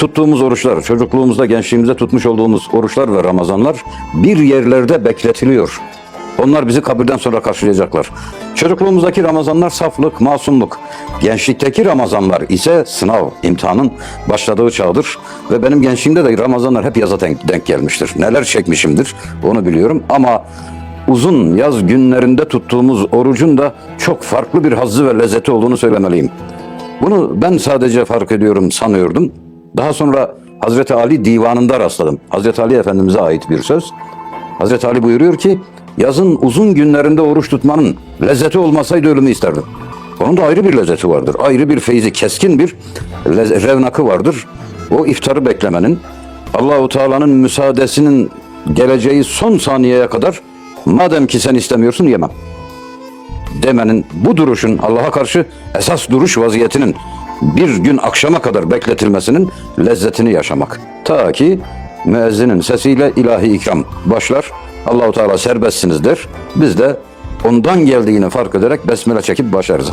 tuttuğumuz oruçlar, çocukluğumuzda, gençliğimizde tutmuş olduğumuz oruçlar ve Ramazanlar bir yerlerde bekletiliyor. Onlar bizi kabirden sonra karşılayacaklar. Çocukluğumuzdaki Ramazanlar saflık, masumluk. Gençlikteki Ramazanlar ise sınav, imtihanın başladığı çağdır. Ve benim gençliğimde de Ramazanlar hep yaza denk, denk gelmiştir. Neler çekmişimdir onu biliyorum ama uzun yaz günlerinde tuttuğumuz orucun da çok farklı bir hazzı ve lezzeti olduğunu söylemeliyim. Bunu ben sadece fark ediyorum sanıyordum. Daha sonra Hazreti Ali divanında rastladım. Hazreti Ali Efendimiz'e ait bir söz. Hazreti Ali buyuruyor ki yazın uzun günlerinde oruç tutmanın lezzeti olmasaydı ölümü isterdim. Onun da ayrı bir lezzeti vardır. Ayrı bir feyzi, keskin bir revnakı vardır. O iftarı beklemenin, Allahu Teala'nın müsaadesinin geleceği son saniyeye kadar madem ki sen istemiyorsun yemem demenin, bu duruşun Allah'a karşı esas duruş vaziyetinin bir gün akşama kadar bekletilmesinin lezzetini yaşamak. Ta ki müezzinin sesiyle ilahi ikram başlar. Allahu Teala serbestsiniz der. Biz de ondan geldiğini fark ederek besmele çekip başlarız.